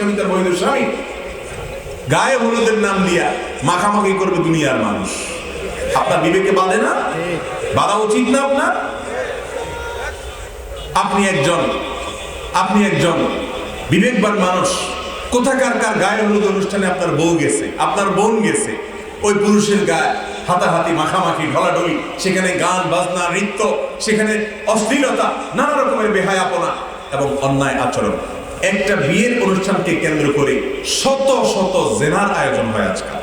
স্বামী তার বৈধ স্বামী গায়ে হলুদের নাম দিয়া মাখামাখি করবে দুনিয়ার মানুষ। আপনার বিবেকে বাঁধে না? বাধা উচিত না আপনার? আপনি একজন আপনি একজন বিবেকবান মানুষ। কোথাকার কার গায়ে হলুদ অনুষ্ঠানে আপনার বউ গেছে? আপনার বোন গেছে? ওই পুরুষের গায়ে হাতাহাতি, মাখামাখি, ঢলাঢলি, সেখানে গান, বাজনা, নৃত্য, সেখানে অশ্লীলতা, নানা রকমের বেহায়াপনা এবং অন্যায় আচরণ। একটা বিয়ের অনুষ্ঠানকে কেন্দ্র করে শত শত জেনার আয়োজন হয় আজকাল।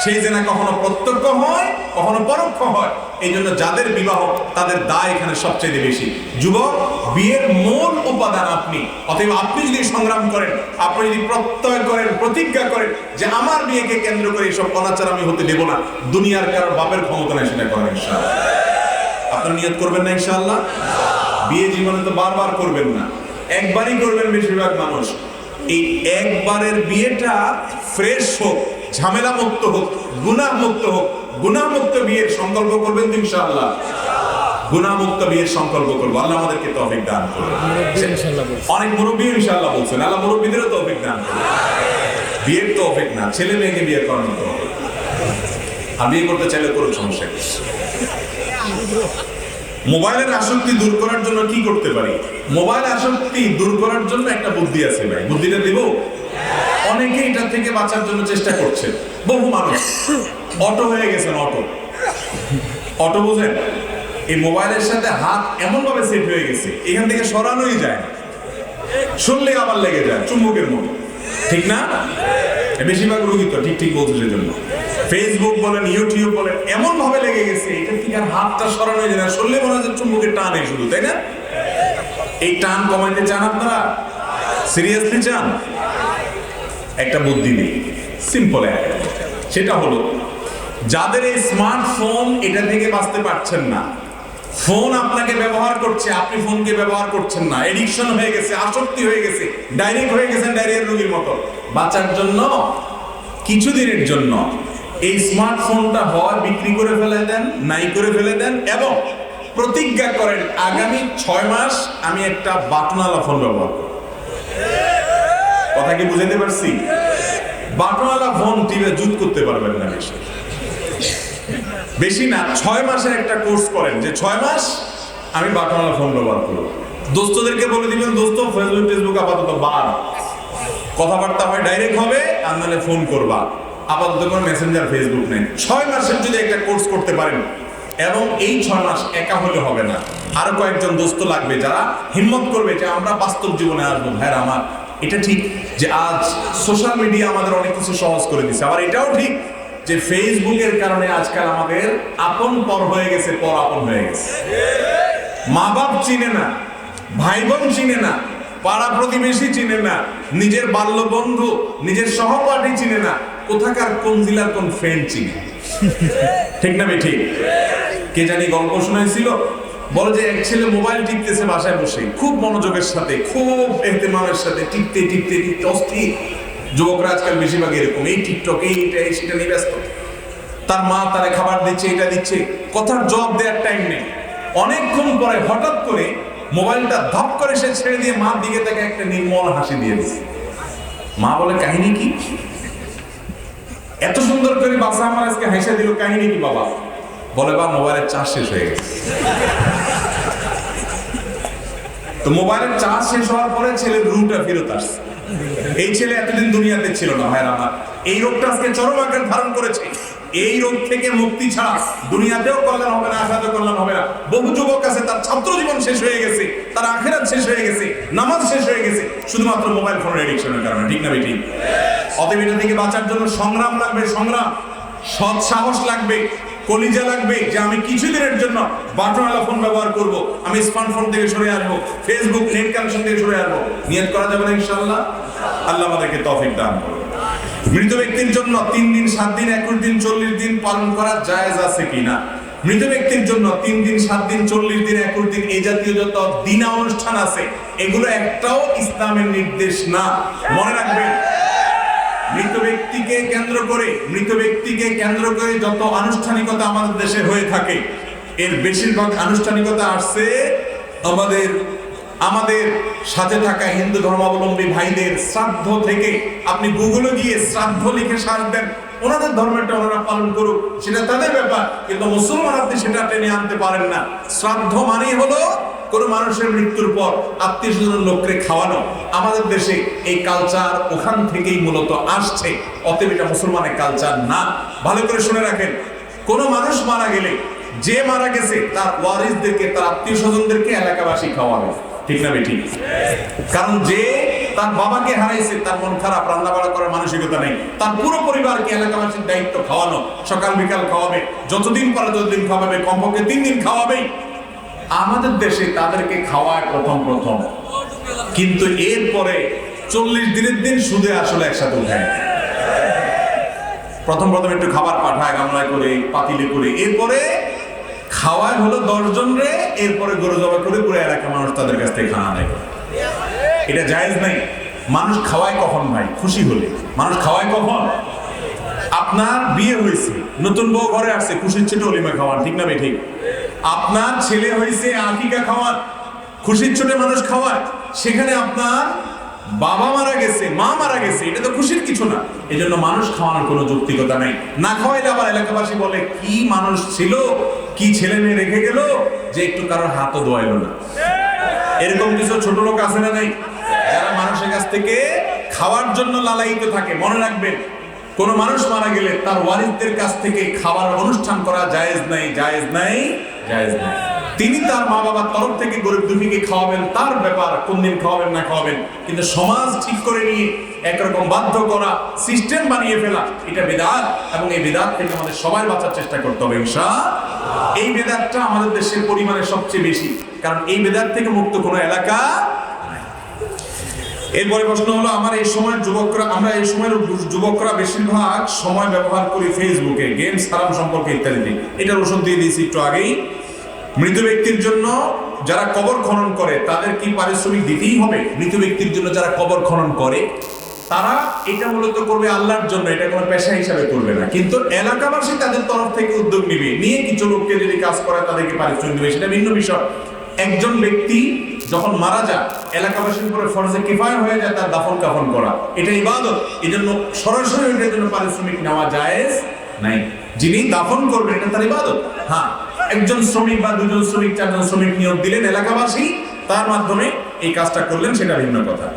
সেই জেনা কখনো প্রত্যক্ষ হয়, কখনো পরোক্ষ হয়। এই জন্য যাদের বিবাহ, তাদের দায় এখানে সবচেয়ে বেশি। যুবক, বিয়ের মূল উপাদান আপনি। অতএব আপনি যদি সংগ্রাম করেন, আপনি যদি প্রত্যয় করেন, প্রতিজ্ঞা করেন যে আমার বিয়েকে কেন্দ্র করে এসব অনাচার আমি হতে দেব না, দুনিয়ার কারও বাপের ক্ষমতা নেই সেটা করেন ইনশাআল্লাহ। আপনার নিয়ত করবেন না ইনশাআল্লাহ? বিয়ে জীবনে তো বারবার করবেন না। একবারই করবেন বেশিরভাগ মানুষ। এই একবারের বিয়েটা ফ্রেশ হোক ঝামেলা মুক্ত হোক গুনাহ মুক্ত হোক গুনাহ মুক্ত বিয়ের সংকল্প করবেন তো ইনশাআল্লাহ। মুক্ত বিয়ের সংকল্প করব। আল্লাহ আমাদেরকে তৌফিক দান করবে ইনশাল্লাহ বলছে। অনেক মুরব্বী ইনশাআল্লাহ বলছেন আল্লাহ মুরব্বীদেরও তৌফিক দান করবে বিয়ের তৌফিক না ছেলে মেয়েকে বিয়ে করানো তৌফিক। আর বিয়ে করতে চাইলে করুক সমস্যা মোবাইলের আসক্তি দূর করার জন্য কি করতে পারি? মোবাইল আসক্তি দূর করার জন্য একটা বুদ্ধি আছে ভাই। বুদ্ধিটা দেব? অনেকে এটা থেকে বাঁচার জন্য চেষ্টা করছে। বহু মানুষ। অটো হয়ে গেছেন অটো? অটো বুঝেন, এই মোবাইলের সাথে হাত এমন ভাবে সেট হয়ে গেছে, এখান থেকে সরানোই যায় না। শুনলে আবার লেগে যায়, চুম্বকের মতো। ঠিক না? বেশিরভাগ রোগী তো ঠিক ঠিক বলছে সেজন্য। ফেসবুক বলেন ইউটিউব বলেন এমন ভাবে লেগে গেছে, এটা হাতটা সরানো যায় না শুনলে মনে যে চুম্বকের টানে শুধু, তাই না? এই টান কমাইতে চান আপনারা? সিরিয়াসলি চান? একটা বুদ্ধি নেই সিম্পল সেটা হলো, যাদের এই স্মার্টফোন এটা থেকে বাঁচতে পারছেন না ফোন আপনাকে ব্যবহার করছে, আপনি ফোনকে ব্যবহার করছেন না। এডিকশন হয়ে গেছে, আসক্তি হয়ে গেছে ডাইরেক্ট হয়ে গেছেন ডায়রিয়ার রোগীর মতো। বাঁচার জন্য, কিছুদিনের জন্য এই স্মার্টফোনটা হয় বিক্রি করে ফেলে দেন, নাই করে ফেলে দেন, এবং প্রতিজ্ঞা করেন, আগামী ছয় মাস আমি একটা বাটনালা ফোন ব্যবহার করব। কথা কি বুঝাতে পারছি? বাটনালা ফোন টিপে জুত করতে পারবেন না বেশি। বেশি না, ছয় মাসের একটা কোর্স করেন, যে ছয় মাস আমি বাটনালা ফোন ব্যবহার করব। দোস্তদেরকে বলে দিবেন, দোস্ত ফেসবুক টেসবুক আপাতত বাদ। কথাবার্তা হয় ডাইরেক্ট হবে, আর ফোন করবা। আপাতত কোনো মেসেঞ্জার ফেসবুক নেই। ছয় মাসের যদি একটা কোর্স করতে পারেন, এবং এই ছয় মাস একা হলে হবে না। আরও কয়েকজন দোস্ত লাগবে যারা হিম্মত করবে যে আমরা বাস্তব জীবনে আসব। ভাইরা আমার, এটা ঠিক যে আজ সোশ্যাল মিডিয়া আমাদের অনেক কিছু সহজ করে দিচ্ছে আবার এটাও ঠিক যে ফেসবুকের কারণে আজকাল আমাদের আপন পর হয়ে গেছে, পর আপন হয়ে গেছে। মা বাপ চিনে না, ভাই বোন চিনে না, পাড়া প্রতিবেশী চিনে না, নিজের বাল্য বন্ধু নিজের সহপাঠী চিনে না কোথাকার কোন জেলার কোন ফ্রেন্ড চিনে? ঠিক না ঠিক কে জানি গল্প শোনাইছিল। বলে যে এক ছেলে মোবাইল টিপতেছে বাসায় বসে। খুব মনোযোগের সাথে, খুব এহতেমামের সাথে টিপতে টিপতে টিপতে অস্থির। যুবকরা আজকাল বেশিরভাগ এরকম, এই টিকটক, এই এটা সেটা নিয়ে ব্যস্ত। তার মা তারে খাবার দিচ্ছে, এটা দিচ্ছে। কথার জবাব দেওয়ার টাইম নেই। অনেকক্ষণ পরে হঠাৎ করে মোবাইলটা ধপ করে সে ছেড়ে দিয়ে মার দিকে তাকে একটা নির্মল হাসি দিয়ে দিচ্ছে মা বলে, কাহিনী কি? এত সুন্দর করে বাসা আমার আজকে হাসা দিল কাহিনী কি বাবা? বলে বা মোবাইলের চার্জ শেষ হয়ে গেছে। তো মোবাইলের চার্জ শেষ হওয়ার পরে ছেলের রুটা ফেরত আসছে। এই ছেলে এতদিন দুনিয়াতে ছিল না ভাইরা আমার। এই রোগটা আজকে চরম আকার ধারণ করেছে। এই রোগ থেকে মুক্তি ছাড়া দুনিয়াতেও কল্যাণ হবে না আখাতেও কল্যাণ হবে না। বহু যুবক আছে, তার ছাত্র জীবন শেষ হয়ে গেছে। তার আখেরাত শেষ হয়ে গেছে, নামাজ শেষ হয়ে গেছে, শুধুমাত্র মোবাইল ফোনের এডিকশনের কারণে, ঠিক না বেটি অতএব এটা থেকে বাঁচার জন্য সংগ্রাম লাগবে, সংগ্রাম। সৎ সাহস লাগবে, কলিজা লাগবে যে আমি কিছুদিনের জন্য বাটনওয়ালা ফোন ব্যবহার করব। আমি স্মার্টফোন থেকে সরে আসব ফেসবুক নেট কানেকশন থেকে সরে আসব। নিয়ত করা যাবে না, ইনশাআল্লাহ? আল্লাহ আমাদেরকে তৌফিক দান করবে মৃত ব্যক্তির জন্য তিন দিন, সাত দিন, একুশ দিন, চল্লিশ দিন পালন করা জায়েজ আছে কিনা? মৃত ব্যক্তির জন্য তিন দিন, সাত দিন, চল্লিশ দিন একুশ দিন এই জাতীয় যত দিনা অনুষ্ঠান আছে, এগুলো একটাও ইসলামের নির্দেশ না। মনে রাখবেন, মৃত ব্যক্তিকে কেন্দ্র করে, মৃত ব্যক্তিকে কেন্দ্র করে যত আনুষ্ঠানিকতা আমাদের দেশে হয়ে থাকে, এর বেশিরভাগ আনুষ্ঠানিকতা আসছে আমাদের আমাদের সাথে থাকা হিন্দু ধর্মাবলম্বী ভাইদের শ্রাদ্ধ থেকে। আপনি গুগলে গিয়ে শ্রাদ্ধ লিখে সার দেন ওনাদের ধর্মেরটা ওনারা পালন করুক, সেটা তাদের ব্যাপার, কিন্তু মুসলমান আপনি সেটা টেনে আনতে পারেন না। শ্রাদ্ধ মানেই হলো কোনো মানুষের মৃত্যুর পর আত্মীয় স্বজনের লোককে খাওয়ানো। আমাদের দেশে এই কালচার ওখান থেকেই মূলত আসছে, অতএব এটা মুসলমানের কালচার না। ভালো করে শুনে রাখেন, কোনো মানুষ মারা গেলে যে মারা গেছে, তার ওয়ারিসদেরকে, তার আত্মীয় স্বজনদেরকে এলাকাবাসী খাওয়াবে। ঠিক না ঠিক কারণ যে তার বাবাকে হারাইছে, তার মন খারাপ রান্না বাড়া করার মানসিকতা নেই। তার পুরো পরিবারকে এলাকাবাসীর দায়িত্ব খাওয়ানো, সকাল বিকাল খাওয়াবে, যতদিন পারে ততদিন খাওয়াবে, কমপক্ষে তিন দিন খাওয়াবেই। আমাদের দেশে তাদেরকে খাওয়ায় প্রথম প্রথম। কিন্তু এরপরে চল্লিশ দিনের দিন সুদে আসলে একসাথে উঠায় প্রথম প্রথম একটু খাবার পাঠায় গামলায় করে, পাতিলে করে। এরপরে খাওয়ায় হলো দশজন রে, এরপরে গরু জবা করে পুরো এলাকা মানুষ তাদের কাছ থেকে খাওয়া নেয়। এটা জায়েজ নাই। মানুষ খাওয়ায় কখন ভাই? খুশি হলে। মানুষ খাওয়ায় কখন? আপনার বিয়ে হয়েছে, নতুন বউ ঘরে আসছে, খুশির ছোট অলিমা খাওয়ান, ঠিক না ঠিক। আপনার ছেলে হয়েছে আকিকা খাওয়ান, খুশির ছোটে মানুষ খাওয়ায়। সেখানে আপনার বাবা মারা গেছে, মা মারা গেছে, এটা তো খুশির কিছু না। এই জন্য মানুষ খাওয়ানোর কোনো যৌক্তিকতা নাই। না খাওয়াইলে আবার এলাকাবাসী বলে, কি মানুষ ছিল? কি ছেলে মেয়ে রেখে গেল? যে একটু কারোর হাতও দোয়াইলো না। এরকম কিছু ছোট লোক আছে না নাই? মানুষের কাছ থেকে খাওয়ার জন্য লালায়িত থাকে, মনে রাখবেন। কোন মানুষ মারা গেলে তার ওয়ারিসদের কাছ থেকে খাবার অনুষ্ঠান করা জায়েজ নাই জায়েজ নাই জায়েজ নাই। তিনি তার মা বাবার তরফ থেকে গরিব দুঃখীকে খাওয়াবেন, তার ব্যাপার কোন দিন খাওয়াবেন না খাওয়াবেন। কিন্তু সমাজ ঠিক করে নিয়ে, একরকম বাধ্য করা, সিস্টেম বানিয়ে ফেলা, এটা বেদাত। এবং এই বেদাত থেকে আমাদের সবাই বাঁচার চেষ্টা করতে হবে ইনশা এই বেদাতটা আমাদের দেশের পরিমাণে সবচেয়ে বেশি। কারণ এই বেদাত থেকে মুক্ত কোনো এলাকা এরপরে প্রশ্ন হলো, আমার এই সময়ের যুবকরা, আমরা এই সময়ের যুবকরা বেশিরভাগ সময় ব্যবহার করি ফেসবুকে গেমস হারাম সম্পর্কে ইত্যাদিতে। এটার ওষুধ দিয়ে দিয়েছি একটু আগেই। মৃত ব্যক্তির জন্য যারা কবর খনন করে, তাদের কি পারিশ্রমিক দিতেই হবে? মৃত ব্যক্তির জন্য যারা কবর খনন করে, তারা এটা মূলত করবে আল্লাহর জন্য, এটা কোনো পেশা হিসাবে করবে না। কিন্তু এলাকাবাসী তাদের তরফ থেকে উদ্যোগ নিবে। নিয়ে কিছু লোককে যদি কাজ করে তাদেরকে পারিশ্রমিক দেবে। সেটা ভিন্ন বিষয়। একজন ব্যক্তি যখন মারা যায় এলাকাবাসীর উপরে ফরজে কিফায় হয়ে যায়, তার দাফন কাফন করা। এটা ইবাদত। এই জন্য সরাসরি এটার জন্য পারিশ্রমিক নেওয়া জায়েজ নাই। যিনি দাফন করবেন, এটা তার ইবাদত। হ্যাঁ একজন শ্রমিক বা দুজন শ্রমিক, চারজন শ্রমিক নিয়োগ দিলেন এলাকাবাসী, তার মাধ্যমে এই কাজটা করলেন, সেটা ভিন্ন কথা।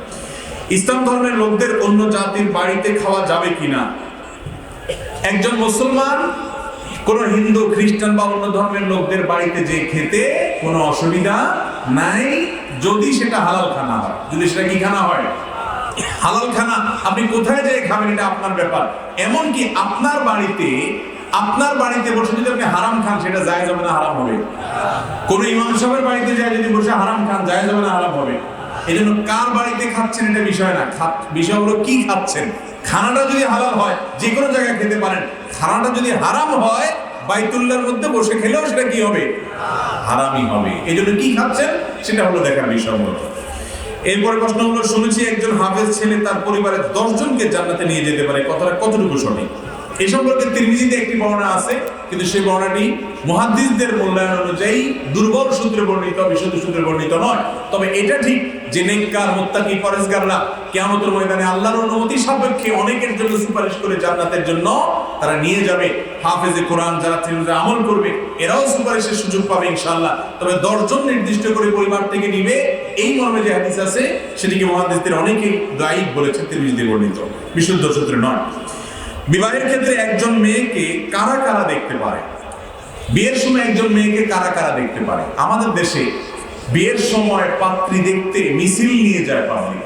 ইসলাম ধর্মের লোকদের অন্য জাতির বাড়িতে খাওয়া যাবে কিনা? একজন মুসলমান, কোন হিন্দু, খ্রিস্টান বা অন্য ধর্মের লোকদের বাড়িতে যে খেতে কোনো অসুবিধা নাই, যদি সেটা হালাল খানা হয়। যদি সেটা কি খানা হয়? হালাল খানা। আপনি কোথায় যেয়ে খাবেন এটা আপনার ব্যাপার। এমনকি আপনার বাড়িতে আপনার বাড়িতে বসে যদি আপনি হারাম খান, সেটা যায় যাবে না হারাম হবে? কোন ইমাম সাহেবের বাড়িতে যায় যদি বসে হারাম খান যায় যাবে না হারাম হবে? এই জন্য কার বাড়িতে খাচ্ছেন এটা বিষয় না। বিষয় হলো কি খাচ্ছেন? খানাটা যদি হালাল হয়, যে কোনো জায়গায় খেতে পারেন। খানাটা যদি হারাম হয় বাইতুল্লাহর মধ্যে বসে খেলেও সেটা কি হবে? হারামি হবে। এই জন্য কি খাচ্ছেন? সেটা হলো দেখার বিষয় মূলত। এরপরে প্রশ্ন হলো, শুনেছি একজন হাফেজ ছেলে তার পরিবারের দশজনকে জান্নাতে নিয়ে যেতে পারে। কথাটা কতটুকু সঠিক? এই সম্পর্কে তিরমিজিতে একটি বর্ণনা আছে, কিন্তু সেই বর্ণনাটি মুহাদ্দিসদের মূল্যায়ন অনুযায়ী দুর্বল সূত্রে বর্ণিত, বিশুদ্ধ সূত্রে বর্ণিত নয়। তবে এটা ঠিক যে নেককার, মুত্তাকি ফরেজগাররা কিয়ামতের ময়দানে আল্লাহর অনুমতি সাপেক্ষে অনেকের জন্য সুপারিশ করে জান্নাতের জন্য তারা নিয়ে যাবে। হাফেজে কোরআন যারা তিরমিজে আমল করবে, এরাও সুপারিশের সুযোগ পাবে ইনশাআল্লাহ। তবে দশজন নির্দিষ্ট করে পরিবার থেকে নিবে, এই মর্মে যে হাদিস আছে, সেটিকে মহাদিসদের অনেকেই দায়িক বলেছেন তিরমিজিতে বর্ণিত। বিশুদ্ধ সূত্রে নয়। বিবাহের ক্ষেত্রে একজন মেয়েকে কারা কারা দেখতে পারে? বিয়ের সময় একজন মেয়েকে কারা কারা দেখতে পারে? আমাদের দেশে বিয়ের সময় পাত্রী দেখতে মিছিল নিয়ে যায় পাবলিক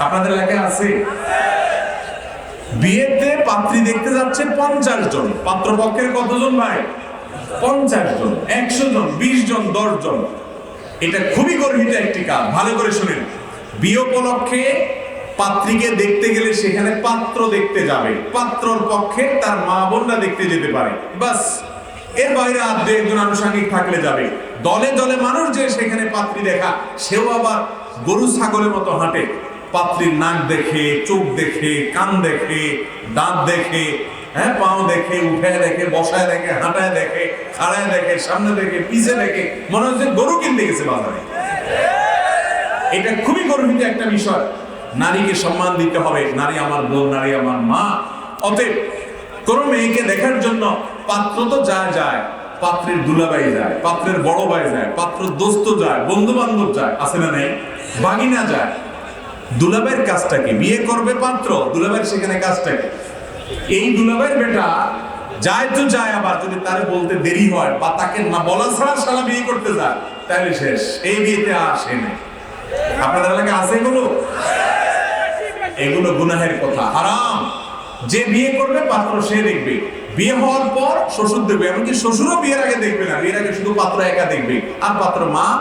আপনাদের এলাকায় আছে? বিয়েতে পাত্রী দেখতে যাচ্ছে পঞ্চাশ জন। পাত্রপক্ষের কতজন ভাই? পঞ্চাশ জন, একশো জন, বিশ জন, দশ জন। এটা খুবই গর্বিত একটি কাজ। ভালো করে শুনেন। বিয়ে উপলক্ষে পাত্রীকে দেখতে গেলে সেখানে পাত্র দেখতে যাবে। পাত্রর পক্ষে তার মা বোনরা দেখতে যেতে পারে। বাস, এর বাইরে আর দু একজন আনুষঙ্গিক থাকলে যাবে। দলে দলে মানুষ যে সেখানে পাত্রী দেখা, সেও আবার গরু ছাগলের মতো হাঁটে। পাত্রীর নাক দেখে, চোখ দেখে, কান দেখে, দাঁত দেখে হ্যাঁ পাও দেখে উঠে দেখে, বসায় দেখে, হাঁটায় দেখে, খাড়ায় দেখে, সামনে দেখে, পিছে দেখে, মনে হচ্ছে গরু কিনতে গেছে বাজারে। এটা খুবই গর্বিত একটা বিষয়। নারীকে সম্মান দিতে হবে, নারী আমার বোন, নারী আমার মা। অতএব কোন মেয়েকে দেখার জন্য পাত্র তো যায় যায়, পাত্রের দুলাভাই যায়, পাত্রের বড় ভাই যায়, পাত্র দোস্ত যায় বন্ধু বান্ধব যায়, আছে না নেই? বাগিনা যায়। দুলাভাইয়ের কাজটা কি? বিয়ে করবে পাত্র দুলাভাইয়ের সেখানে কাজটা কি? এই দুলাভাইয়ের বেটা যায় তো যায়, আবার যদি তারে বলতে দেরি হয়, বা তাকে না বলা ছাড়া সারা বিয়ে করতে যায়, তাহলে শেষ। এই বিয়েতে আসে না। আপনাদের এলাকায় আছে এগুলো এগুলো গুনাহের কথা। হারাম। যে বিয়ে করবে, পাত্র সে দেখবে। বিয়ে হওয়ার পর শ্বশুর দেখবে এমনকি শ্বশুরও বিয়ের আগে দেখবে না। বিয়ের আগে শুধু পাত্র একা দেখবে। আর পাত্র মা,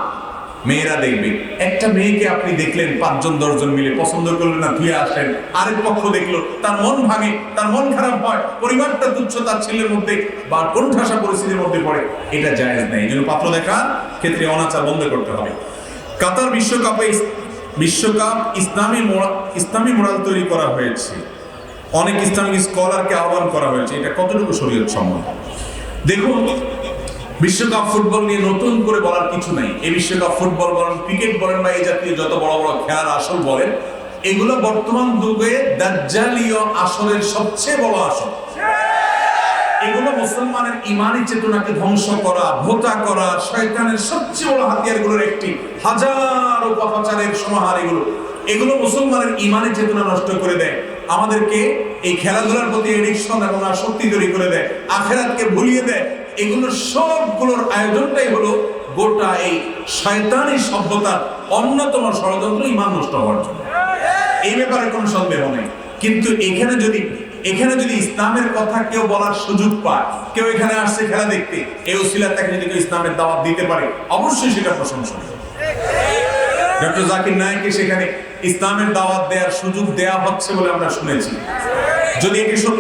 মেয়েরা দেখবে। একটা মেয়েকে আপনি দেখলেন, পাঁচজন, দশজন মিলে পছন্দ করলেন না, ধুয়ে আসলেন, আরেক পক্ষ দেখল, তার মন ভাঙে, তার মন খারাপ হয়, পরিবারটা তুচ্ছ, তার ছেলের মধ্যে বা কোণঠাসা পরিস্থিতির মধ্যে পড়ে, এটা জায়েজ নেই। এই জন্য পাত্র দেখা ক্ষেত্রে অনাচার বন্ধ করতে হবে। কাতার বিশ্বকাপে বিশ্বকাপ ইসলামী ইসলামী মোরাল তৈরি করা হয়েছে। অনেক ইসলামিক স্কলারকে আহ্বান করা হয়েছে। এটা কতটুকু শরীয়ত সম্মত? দেখুন, বিশ্বকাপ ফুটবল নিয়ে নতুন করে বলার কিছু নাই। এই বিশ্বকাপ ফুটবল বলেন, ক্রিকেট বলেন বা এই জাতীয় যত বড় বড় খেলার আসল বলেন, এগুলো বর্তমান যুগে দাজ্জালীয় আসলের সবচেয়ে বড় আসল এগুলো মুসলমানের ইমানি চেতনাকে ধ্বংস করা, ভোতা করা, শয়তানের সবচেয়ে বড় হাতিয়ারগুলোর একটি। হাজারো পাপাচারের সমাহার এগুলো। এগুলো মুসলমানের ইমানি চেতনা নষ্ট করে দেয়। আমাদেরকে এই খেলাধুলার প্রতি এডিকশন এবং আসক্তি তৈরি করে দেয়। আখেরাতকে ভুলিয়ে দেয়। এগুলো সবগুলোর আয়োজনটাই হলো গোটা এই শয়তানি সভ্যতার অন্যতম ষড়যন্ত্র ইমান নষ্ট হওয়ার জন্য। এই ব্যাপারে কোনো সন্দেহ নেই। কিন্তু এখানে যদি এখানে যদি ইসলামের কথা কেউ বলার সুযোগ পায়, কেউ এখানে আসছে খেলা দেখতে এই ওসিলা তাকে যদি কেউ ইসলামের দাওয়াত দিতে পারে, অবশ্যই সেটা প্রশংসনীয়। ডক্টর জাকির নায়ককে সেখানে ইসলামের দাওয়াত দেওয়ার সুযোগ দেয়া হচ্ছে বলে আমরা শুনেছি। যদি এটি